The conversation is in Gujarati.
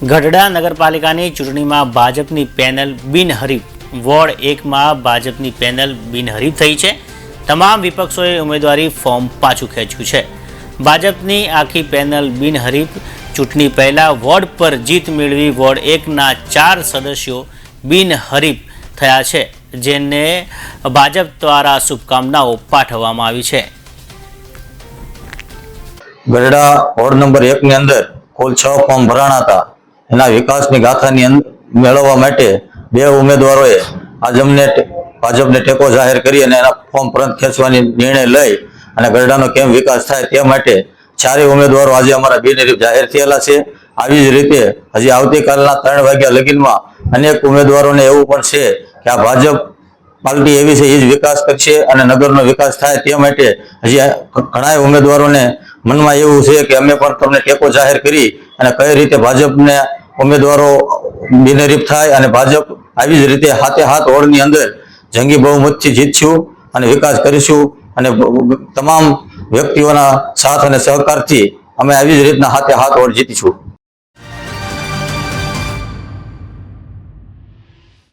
ગઢડા નગરપાલિકાની ચૂંટણીમાં ભાજપની પેનલ બિનહરીફ. વોર્ડ એકમાં ભાજપની પેનલ બિનહરીફ થઈ છે. તમામ વિપક્ષોએ ઉમેદવારી ફોર્મ પાછું ખેંચ્યું છે. ભાજપની આખી પેનલ બિનહરીફ. ચૂંટણી પહેલાં વોર્ડ પર જીત મેળવી વોર્ડ એકના ચાર સદસ્યો બિનહરીફ થયા છે, જેને ભાજપ દ્વારા શુભકામનાઓ પાઠવવામાં આવી છે. ગઢડા વોર્ડ નંબર એકની અંદર કુલ છ ફોર્મ ભરાણા હતા. એના વિકાસની ગાથાની મેળવવા માટે બે ઉમેદવારોએ આજ અમને ભાજપને ટેકો જાહેર કરી અને એના ફોર્મ પરત ખેંચવાની નિર્ણય લઈ અને ગરડાનો કેમ વિકાસ થાય તે માટે ચારેય ઉમેદવારો આજે અમારા બિનહરીફ જાહેર થયેલા છે. આવી જ રીતે હજી આવતીકાલના ત્રણ વાગ્યા લગીનમાં અનેક ઉમેદવારોને એવું પણ છે કે આ ભાજપ પાર્ટી એવી છે, એ જ વિકાસ કરશે અને નગરનો વિકાસ થાય તે માટે હજી ઘણા ઉમેદવારોને મનમાં એવું છે કે અમે પણ તમને ટેકો જાહેર કરી અને કઈ રીતે ભાજપને ઉમેદવારો બિનરીફ થાય અને ભાજપ આવી જ રીતે હાથે હાથ ઓળની અંદર જંગી બહુમતથી જીતશું અને વિકાસ કરીશું અને તમામ વ્યક્તિઓના સાથ અને સહકારથી અમે આવી જ રીતના હાથે હાથ ઓળ જીતીશું.